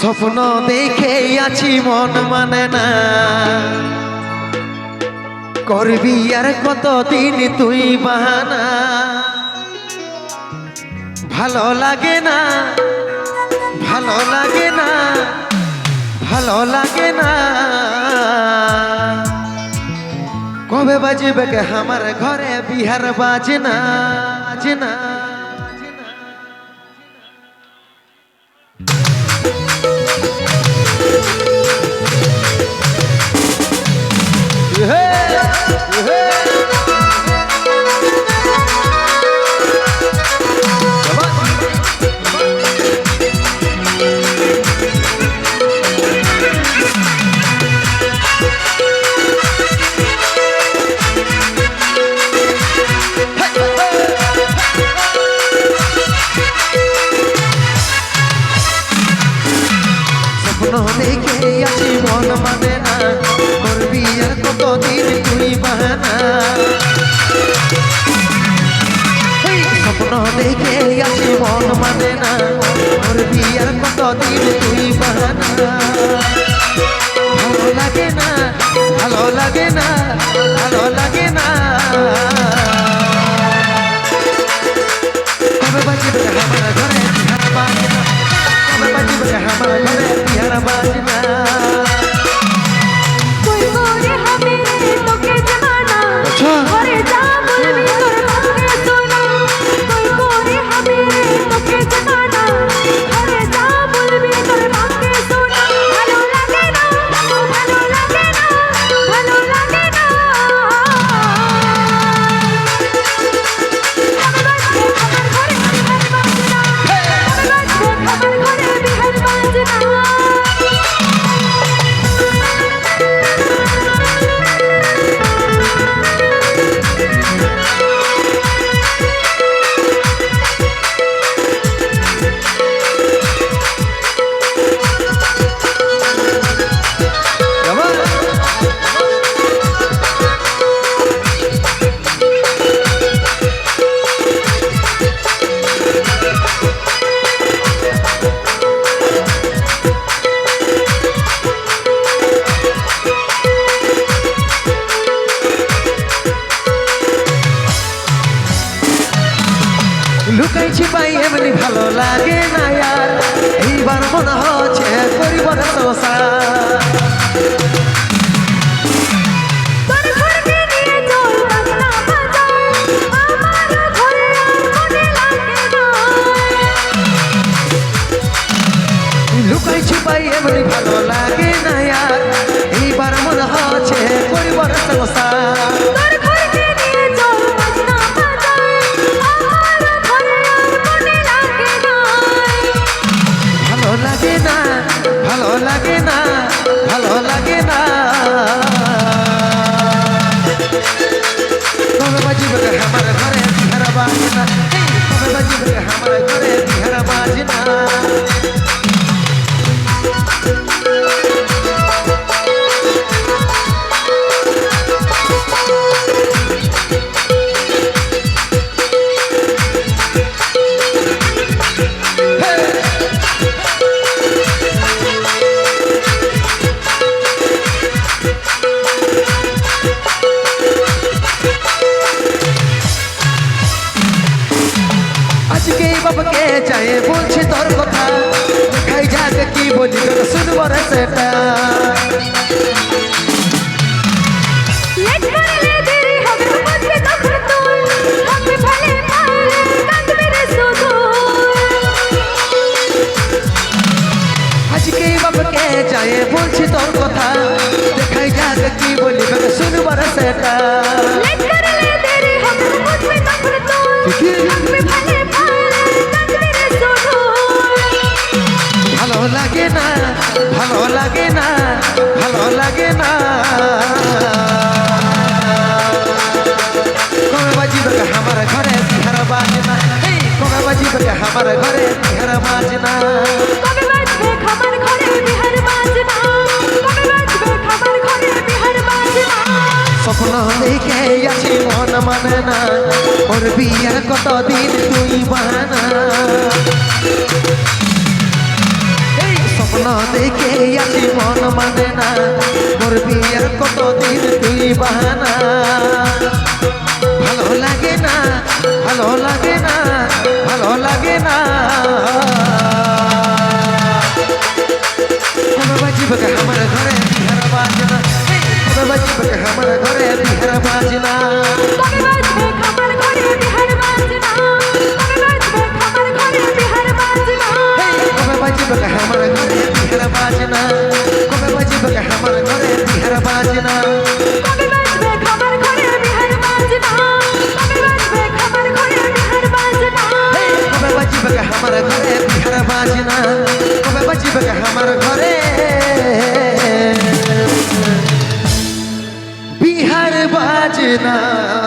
স্বপ্ন দেখে আছি, মন মানে না। করবি আর কতদিন তুই বাহানা? ভালো লাগে না, ভালো লাগে না, ভালো লাগে না। কবে বাজবে আমার ঘরে বিহার বাজে বাজনা বাজনা। স্বপ্ন দেখে আছি মন মানে না। করবি আর কতদিন তুই বাহানা। ভালো লাগে না, ভালো লাগে না, ভালো লাগে না। আমার ঘরে? বিহার বাজনা কবে বাজবে আমার ঘরে? বিহার বাজনা লুকাইছি পাই এমনি ভালো লাগে না আর। এইবার মনে হচ্ছে লাগে না। লুকাইছি পাই এমনি ভালো লাগে না আর। বাবাকে চাই বলছি তোর কথা। খাই যাক কি বলি তোর শুনব রে সেটা আজকে বাবাকে চাই বলছি তোর কথা। দেখাই যাক কি বলি তোর শুনব রে সেটা লেট লাগে না ভালো লাগে না। কবে বাজি রে আমার ঘরে বিহার বাজনা এই কবে বাজি রে আমার ঘরে বিহার বাজনা কবে বাজবে খাবার ঘরে বিহার বাজনা কবে বাজবে খাবার ঘরে বিহার বাজনা স্বপ্ন দেখে আসি, মন মানে না। মোর বিয়ের কতদিন তুই বাহানা। ভালো লাগে না, ভালো লাগে না।